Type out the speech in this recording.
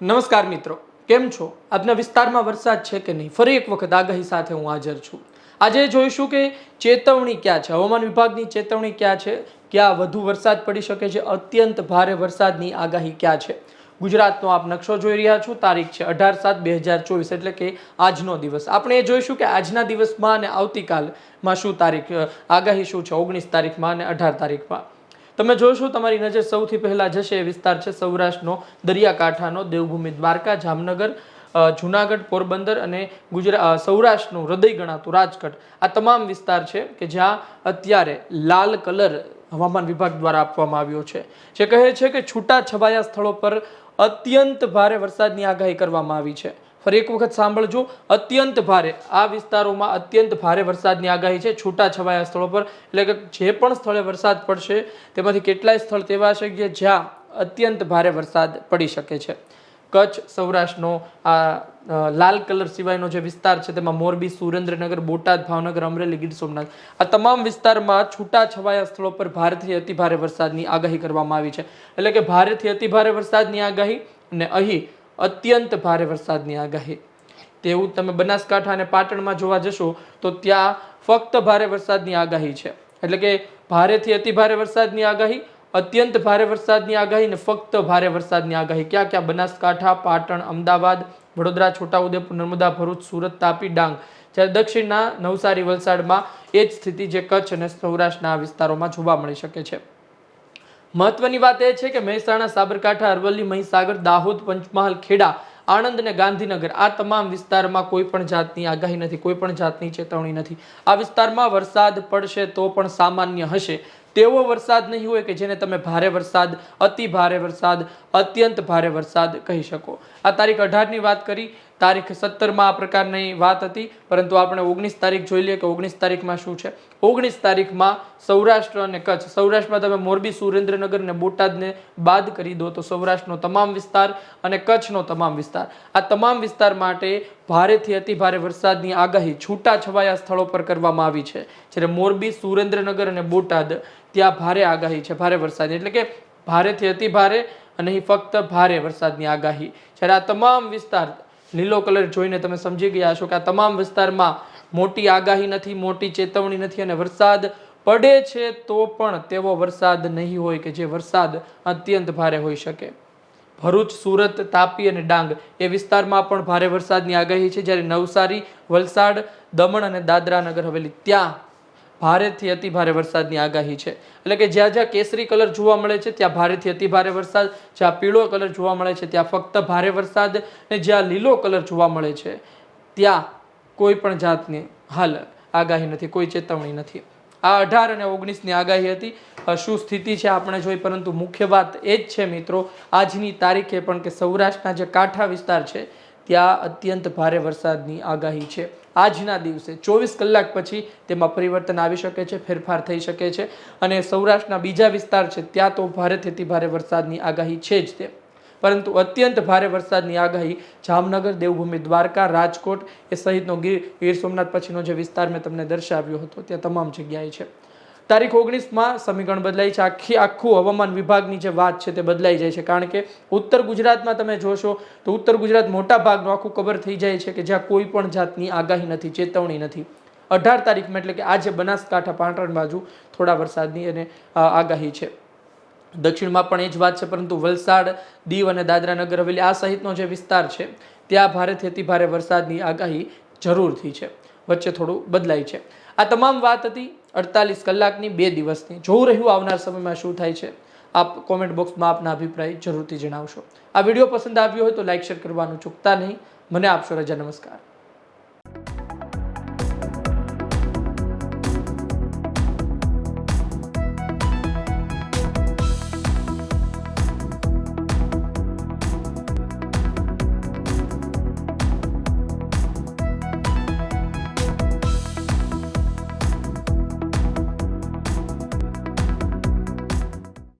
નમસ્કાર મિત્રો, કેમ છો? આજના વિસ્તારમાં વરસાદ છે કે નહીં? ફરી એક વખત આગાહી સાથે હું હાજર છું. આજે જોઈશું કે ચેતવણી ક્યાં છે? હવામાન વિભાગની ચેતવણી ક્યાં છે? ક્યાં વધુ વરસાદ પડી શકે છે? અત્યંત ભારે વરસાદની આગાહી ક્યાં છે? ગુજરાતનો આપ નકશો જોઈ રહ્યા છો. તારીખ છે અઢાર સાત બે હજાર ચોવીસ, એટલે કે આજનો દિવસ. આપણે એ જોઈશું કે આજના દિવસમાં અને આવતીકાલમાં શું તારીખ આગાહી શું છે? ઓગણીસ તારીખમાં અને અઢાર તારીખમાં. તમે જોશો, તમારી નજર સૌથી પહેલા જશે એ વિસ્તાર છે સૌરાષ્ટ્રનો દરિયાકાંઠાનો દેવભૂમિ દ્વારકા, જામનગર જુનાગઢ, પોરબંદર અને ગુજરાત સૌરાષ્ટ્રનું હૃદય ગણાતું રાજકોટ. આ તમામ વિસ્તાર છે કે જ્યાં અત્યારે લાલ કલર હવામાન વિભાગ દ્વારા આપવામાં આવ્યો છે. જે કહે છે કે છૂટા છવાયા સ્થળો પર અત્યંત ભારે વરસાદની આગાહી કરવામાં આવી છે. ફરી એક વખત સાંભળજો. અત્યંત ભારે. આ વિસ્તારોમાં અત્યંત ભારે વરસાદની આગાહી છે. છૂટા છવાયા સ્થળો પર, એટલે કે જે પણ સ્થળે વરસાદ પડશે, તેમાંથી કેટલાય સ્થળ તેવા છે કે જ્યાં અત્યંત ભારે વરસાદ પડી શકે છે. કચ્છ, સૌરાષ્ટ્રનો આ લાલ કલર સિવાયનો જે વિસ્તાર છે, તેમાં મોરબી, સુરેન્દ્રનગર, બોટાદ, ભાવનગર, અમરેલી, ગીર સોમનાથ, આ તમામ વિસ્તારમાં છૂટા છવાયા સ્થળો પર ભારેથી અતિ ભારે વરસાદની આગાહી કરવામાં આવી છે. એટલે કે ભારેથી અતિ ભારે વરસાદની આગાહી અને અહીં અત્યંત ભારે વરસાદની આગાહી. તેવું તમે બનાસકાંઠા અને પાટણમાં જોવા જશો, તો ત્યાં ફક્ત ભારે વરસાદની આગાહી છે. એટલે કે ભારેથી અતિ ભારે વરસાદની આગાહી, અત્યંત ભારે વરસાદની આગાહી ને ફક્ત ભારે વરસાદની આગાહી. ક્યાં ક્યાં? બનાસકાંઠા, પાટણ, અમદાવાદ, વડોદરા, છોટાઉદેપુર, નર્મદા, ભરૂચ, સુરત, તાપી, ડાંગ. જ્યારે દક્ષિણના નવસારી, વલસાડમાં એ જ સ્થિતિ જે કચ્છ અને સૌરાષ્ટ્રના વિસ્તારોમાં જોવા મળી શકે છે. મહત્વની વાત એ છે કે મહેસાણા, સાબરકાંઠા, અરવલ્લી, મહીસાગર, દાહોદ, પંચમહાલ, ખેડા, આણંદ અને ગાંધીનગર આ તમામ વિસ્તારમાં કોઈ પણ જાતની આગાહી નથી, કોઈ પણ જાતની ચેતવણી નથી. આ વિસ્તારમાં વરસાદ પડશે તો પણ સામાન્ય હશે. તેવો વરસાદ નહીં હોય કે જેને તમે ભારે વરસાદ, અતિ ભારે વરસાદ, અત્યંત ભારે વરસાદ કહી શકો. આ તારીખ અઢારની વાત કરી. તારીખ સત્તરમાં આ પ્રકારની વાત હતી, પરંતુ આપણે ઓગણીસ તારીખ જોઈ લઈએ કે ઓગણીસ તારીખમાં શું છે? ઓગણીસ તારીખમાં સૌરાષ્ટ્ર અને કચ્છ. સૌરાષ્ટ્રમાં તમે મોરબી, સુરેન્દ્રનગર અને બોટાદને બાદ કરી દો તો સૌરાષ્ટ્રનો તમામ વિસ્તાર અને કચ્છનો તમામ વિસ્તાર. આ તમામ વિસ્તાર માટે ભારેથી અતિ ભારે વરસાદની આગાહી છૂટા છવાયા સ્થળો પર કરવામાં આવી છે. જ્યારે મોરબી, સુરેન્દ્રનગર અને બોટાદ ત્યાં ભારે આગાહી છે, ભારે વરસાદની. એટલે કે ભારેથી અતિ ભારે અને ફક્ત ભારે વરસાદની આગાહી. જ્યારે આ તમામ વિસ્તાર લીલો કલર જોઈને તમે સમજી ગયા છો કે આ તમામ વિસ્તારમાં મોટી આગાહી નથી, મોટી ચેતવણી નથી અને વરસાદ પડે છે તો પણ તેવો વરસાદ નહીં હોય કે જે વરસાદ અત્યંત ભારે હોઈ શકે. ભરૂચ, સુરત, તાપી અને ડાંગ એ વિસ્તારમાં પણ ભારે વરસાદની આગાહી છે. જ્યારે નવસારી, વલસાડ, દમણ અને દાદરા નગર હવેલી ત્યાં ભારેથી અતિ ભારે વરસાદની આગાહી છે. એટલે કે જ્યાં જ્યાં કેસરી કલર જોવા મળે છે, ત્યાં ભારેથી અતિ ભારે વરસાદ, જ્યાં પીળો કલર જોવા મળે છે, ત્યાં ફક્ત ભારે વરસાદ ને જ્યાં લીલો કલર જોવા મળે છે, ત્યાં કોઈ પણ જાતની હાલ આગાહી નથી, કોઈ ચેતવણી નથી. આ અઢાર અને ઓગણીસની આગાહી હતી. શું સ્થિતિ છે આપણે જોઈ, પરંતુ મુખ્ય વાત એ જ છે મિત્રો, આજની તારીખે પણ કે સૌરાષ્ટ્રના જે કાંઠા વિસ્તાર છે ત્યાં અત્યંત ભારે વરસાદની આગાહી છે. આજના દિવસે ચોવીસ કલાક પછી તેમાં પરિવર્તન આવી શકે છે, ફેરફાર થઈ શકે છે અને સૌરાષ્ટ્રના બીજા વિસ્તાર છે, ત્યાં તો ભારેથી ભારે વરસાદની આગાહી છે જ તે. પરંતુ અત્યંત ભારે વરસાદની આગાહી જામનગર, દેવભૂમિ, દ્વારકા, રાજકોટ એ સહિતનો ગીર ગીર સોમનાથ પછીનો જે વિસ્તાર મેં તમને દર્શાવ્યો હતો, ત્યાં તમામ જગ્યાએ છે. તારીખ ઓગણીસમાં સમીકરણ બદલાય છે. આખી, આખું હવામાન વિભાગની જે વાત છે તે બદલાઈ જાય છે. કારણ કે ઉત્તર ગુજરાતમાં તમે જોશો તો ઉત્તર ગુજરાત મોટા ભાગનું આખું કવર થઈ જાય છે કે જ્યાં કોઈ પણ જાતની આગાહી નથી, ચેતવણી નથી. અઢાર તારીખમાં એટલે કે આજે બનાસકાંઠા પાટણ બાજુ થોડા વરસાદની અને આગાહી છે. દક્ષિણમાં પણ એ જ વાત છે, પરંતુ વલસાડ, દીવ અને દાદરા નગર હવેલી આ સહિતનો જે વિસ્તાર છે, ત્યાં ભારેથી અતિ ભારે વરસાદની આગાહી જરૂરથી છે. વચ્ચે થોડું બદલાય છે. આ તમામ વાત હતી. અડતાલીસ કલાકની બે દિવસની જોવું રહ્યું આવનાર સમયમાં શું થાય છે, આપ કોમેન્ટ બોક્સમાં આપના અભિપ્રાય જરૂરથી જણાવશો. આ વીડિયો પસંદ આવ્યો હોય તો લાઇક શેર કરવાનું ચૂકતા નહીં. મને આપશો રજા, નમસ્કાર.